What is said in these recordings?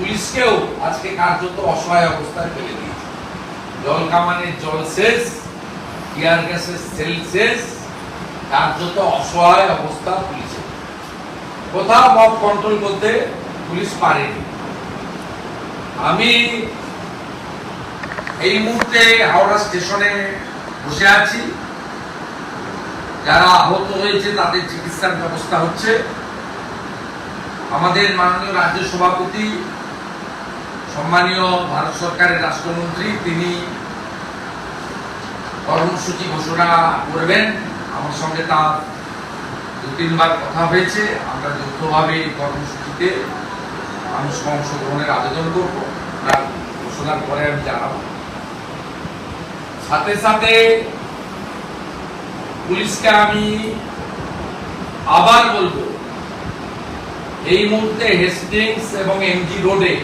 পুলিশকেও আজকে কার্যত অসহায় অবস্থায় ফেলে দিয়েছে। জল কামানের জল শেষ টিয়ার গ্যাসের সেল শেষ কার্যত অসহায় অবস্থা পুলিশের। কোথাও মব কন্ট্রোল করতে পুলিশ পারেনি। আমি এই মুহূর্তে হাওড়া স্টেশনে বসে আছি। যারা আহত হয়েছে, তাদের চিকিৎসার ব্যবস্থা হচ্ছে। আমাদের মাননীয় রাজ্য সভাপতি সম্মানীয় ভারত সরকারের রাষ্ট্রমন্ত্রী, তিনি কর্মসূচি ঘোষণা করবেন। আমার সঙ্গে তার দু তিনবার কথা হয়েছে। আমরা যৌথভাবে এই কর্মসূচিতে মানুষ অংশগ্রহণের আবেদন করব। ওনার ঘোষণার পরে আমি জানাব। সাথে সাথে পুলিশকে আমি আবার বলব, এই মুহূর্তে হেস্টিংস এবং এমজি রোডে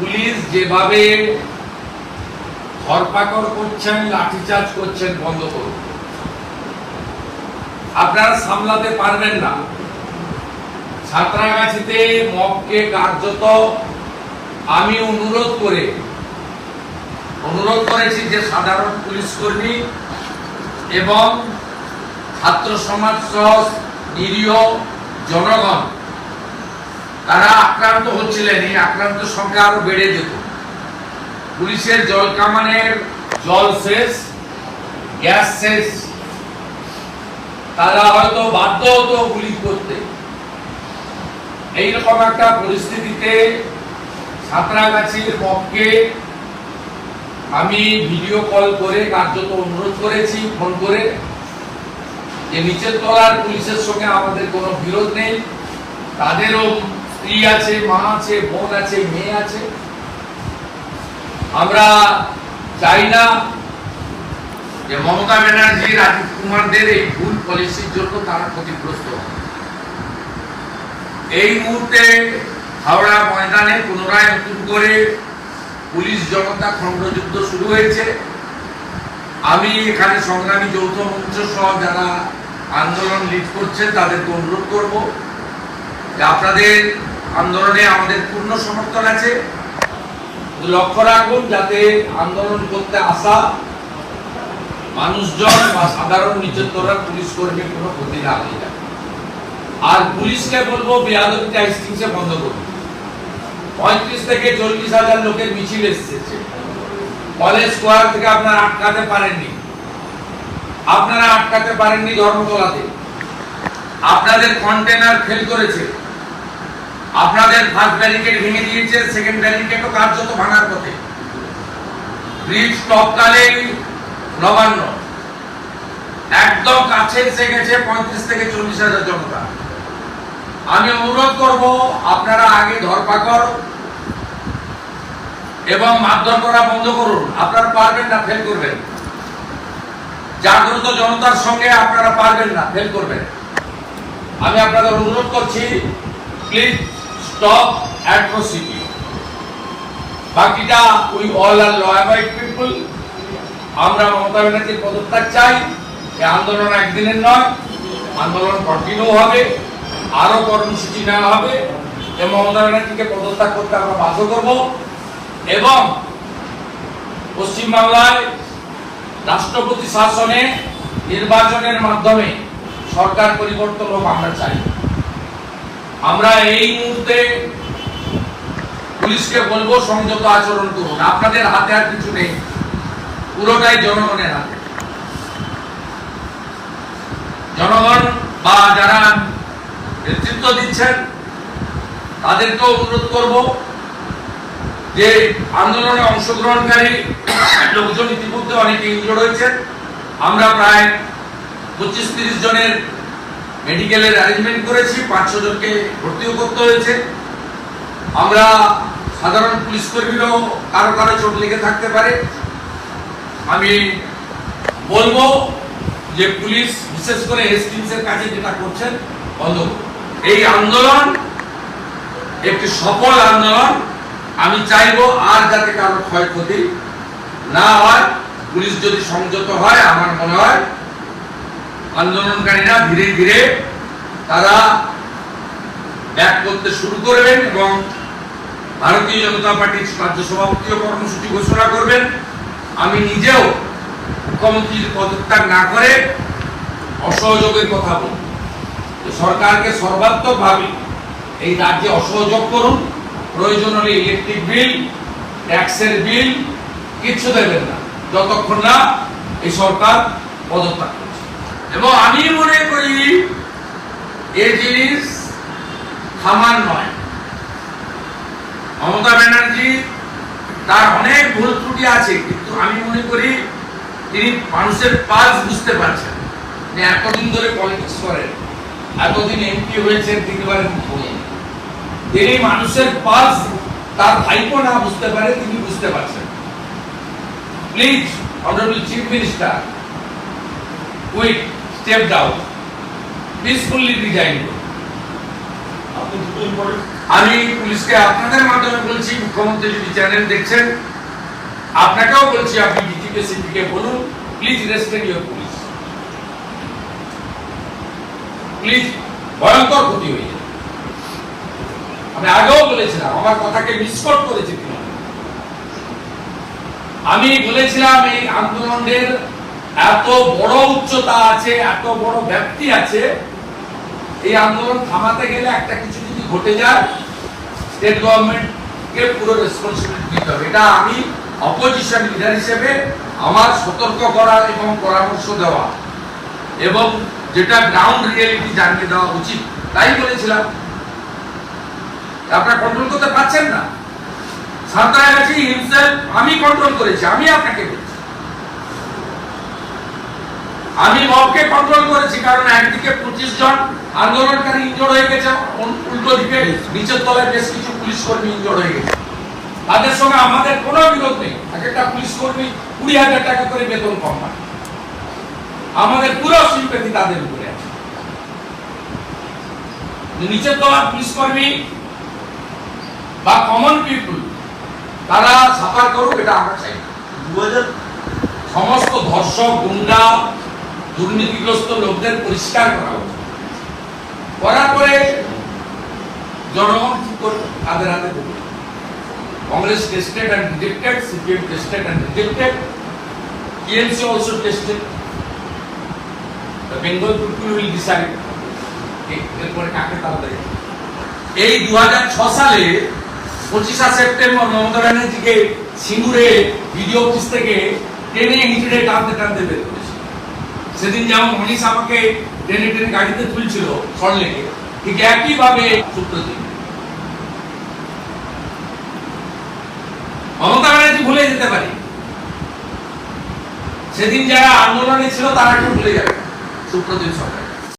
পুলিশ যেভাবে ধরপাকড় করছেন, লাঠিচার্জ করছেন, বন্ধ করুন। আপনারা সামলাতে পারবেন না। ছাত্রাগাছিতে মবকে কার্যত আমি অনুরোধ করে, অনুরোধ করেছি যে সাধারণ পুলিশ কর্মী এবং ছাত্র সমাজ সহ নিরীহ জনগণ তারা আক্রান্ত হচ্ছিলেন, এই আক্রান্ত সংখ্যা আরও বেড়ে যেত। পুলিশের জল কামানের জল শেষ গ্যাস শেষ তারা হয়তো বাধ্য হতো গুলি করতে। এইরকম একটা পরিস্থিতিতে সাঁতরাগাছির পক্ষে আমি ভিডিও কল করে কার্যত অনুরোধ করেছি, ফোন করে যে নিচের তলার পুলিশের সঙ্গে আমাদের কোনো বিরোধ নেই, তাদেরও স্ত্রী আছে, মা আছে, বোন আছে, মেয়ে আছে আমরা চাই না যে মমতা ব্যানার্জি, রাজীব কুমারদের এই ভুল পলিসির জন্য তারা ক্ষতিগ্রস্ত। এই মুহূর্তে হাওড়া ময়দানে পুনরায় নতুন করে পুলিশ জনতা খণ্ডযুদ্ধ শুরু হয়েছে আমি এখানে সংগ্রামী যৌথ মঞ্চ সহ যারা আন্দোলন লিড করছেন, তাদেরকে অনুরোধ করব যে আপনাদের আন্দোলনে আমাদের পূর্ণ সমর্থন আছে। লক্ষ্য রাখুন, যাতে আন্দোলন করতে আসা মানুষজন বা সাধারণ নিচের তোরা পুলিশ কর্মীর কোনো ক্ষতি না হয়ে যায় আর পুলিশকে বলব বেয়াদবিটা হাইস্টিংসে বন্ধ করুন। পঁয়ত্রিশ থেকে চল্লিশ হাজার লোকের মিছিল এসেছে। কলেজ স্কোয়ার থেকে আপনারা আটকাতে পারেননি। আপনারা আটকাতে পারেননি ধর্মতলাতে। আপনাদের কন্টেনার ফেল করেছে। আপনাদের ফার্স্ট ব্যারিকেড ভেঙে দিয়েছে সেকেন্ড ব্যারিকেডও কার্যত ভাঙার পথে। ব্রিজ টপকালে নবান্ন। একদম কাছে এসে গেছে পঁয়ত্রিশ থেকে চল্লিশ হাজার জনতা। আমি অনুরোধ করব, আপনারা আগে ধরপাকড় এবং মারধর করা বন্ধ করুন। আপনারা পারবেন না ফেল করবেন। জাগ্রত জনতার সঙ্গে আপনারা পারবেন না ফেল করবেন। আমি আপনাদের অনুরোধ করছি প্লিজ স্টপ অ্যাট্রোসিটি বাকিটা উই অল আর আমরা মমতা ব্যানার্জির পদত্যাগ চাই। আন্দোলন একদিনের নয়, আন্দোলন কন্টিনিউ হবে আরও কর্মসূচি নেওয়া হবে। এবং মমতা ব্যানার্জিকে পদত্যাগ করতে আমরা বাধ্য করব। এবং পশ্চিমবাংলায় রাষ্ট্রপতি শাসনে নির্বাচনের মাধ্যমে সরকার পরিবর্তন হোক আমরা চাই। আমরা এই মুহূর্তে পুলিশকে বলব সংযত আচরণ করুন। আপনাদের হাতে আর কিছু নেই। পুরোটাই জনগণের হাতে। জনগণ বা যারা নেতৃত্ব দিচ্ছেন, তাদেরকেও অনুরোধ করব যে আন্দোলনে অংশগ্রহণকারী লোকজন ইতিমধ্যে অনেকে ইনজোর্ড হয়েছেন। আমরা প্রায় পঁচিশ তিরিশ জনের মেডিকেলের অ্যারেঞ্জমেন্ট করেছি, পাঁচশো জনকে ভর্তিও করতে হয়েছে। আমরা সাধারণ পুলিশ কর্মীরাও কারও কারও চোট লেগে থাকতে পারে। আমি বলব যে পুলিশ বিশেষ করে হেস্টিংসের কাছে যেটা করছেন, বন্ধ এই আন্দোলন একটি সফল আন্দোলন। আমি চাইব আর যাতে কারও ক্ষয়ক্ষতি না হয়, পুলিশ যদি সংযত হয়, আমার মনে হয় আন্দোলনকারীরা ধীরে ধীরে তারা ব্যাক করতে শুরু করবেন এবং ভারতীয় জনতা পার্টির রাজ্য সভাপতিও কর্মসূচি ঘোষণা করবেন। আমি নিজেও মুখ্যমন্ত্রীর পদত্যাগ না করে অসহযোগের কথা বলব। সরকারকে সর্বাত্মকভাবে এই রাজ্যে অসহযোগ করুন, প্রয়োজন হলে ইলেকট্রিক বিল ট্যাক্সের বিল কিচ্ছু দেবেন না। যতক্ষণ না এই সরকার পদত্যাগ এবং আমি মনে করি এই জিনিস থামার নয়। মমতা ব্যানার্জি তার অনেক ভুল ত্রুটি আছে, কিন্তু আমি মনে করি তিনি মানুষের পালস বুঝতে পারছেন। যে এতদিন ধরে পলিটিক্স করেন, এতদিন এমপি হয়েছেন তিনবার মুখ্যমন্ত্রী। তিনি মানুষের পালস তার ভাইপো না বুঝতে পারে, তিনি বুঝতে পারছেন। Please honourable chief minister quick করুন আপনি দুটো ইম্পর্টেন্ট আমি পুলিশকে আপনাদের মাধ্যমে বলছি মুখ্যমন্ত্রী যদি চ্যানেল দেখছেন আপনাকেও বলছি আপনি ডিজিপি সিপিকে বলুন please restrain your police please ভয়ঙ্কর ক্ষতি হয়ে যায়। আমি আগেও বলেছিলাম আমার কথাকে মিসকট করেছে তিনি। আমি বলেছিলাম এই আন্দোলনের এত বড় উচ্চতা আছে, এত বড় ব্যাপ্তি আছে, এই আন্দোলন থামাতে গেলে একটা কিছু যদি ঘটে যায় স্টেট গভর্নমেন্টকে পুরো রেসপন্সিবিলিটি নিতে হবে। এটা আমি অপোজিশন লিডার হিসেবে আমার সতর্ক করা এবং পরামর্শ দেওয়া এবং যেটা গ্রাউন্ড রিয়েলিটি জানিয়ে দেওয়া উচিত, তাই বলেছিলাম। আপনারা কন্ট্রোল করতে পারছেন না। সাঁতরাগাছি হিমসেলফ আমি কন্ট্রোল করেছি, আমি আপনাকে বলছি। আমি মবকে কন্ট্রোল করেছি কারণ একদিকে পঁচিশ জন আন্দোলনকারী ইনজোর হয়ে গেছে উল্টো দিকে নিচের তলায় বেশ কিছু পুলিশ কর্মী ইনজোর হয়ে গেছে। তাদের সঙ্গে আমাদের কোনো বিরোধ নেই। এক একটা পুলিশ কর্মী কুড়ি হাজার টাকা করে বেতন কম পায় আমাদের পুরো সিম্পেথি তাদের উপরে আছে। নিচের তলার পুলিশ কর্মী বা কমন পিপুল তারা সাফার করুক এটা আমরা চাই। সমস্ত ধর্ষক গুন্ডা দুর্নীতিগ্রস্ত লোকদের পরিষ্কার করা উচিত করার পরে জনগণ কি করবে? তাদের হাতে দেবে Congress tested and rejected CPM tested and rejected TMC also tested the Bengal people will decide এরপরে কাকে তারা দেয়। এই দুই হাজার ছয় সালে পঁচিশা সেপ্টেম্বর মমতা ব্যানার্জিকে সিঙ্গুরে ভিডিও অফিস থেকে টেনে হিচড়ে টানতে টানতে বের সেদিন যেমন মনীষ আমাকে ট্রেনে ট্রেনে গাড়িতে তুলছিল সরলেকে ঠিক একইভাবে সুপ্রতীক মমতা ব্যানার্জি ভুলে যেতে পারি। সেদিন যারা আন্দোলনে ছিল তারা একটু ভুলে যাবে সুপ্রতিম সরকার।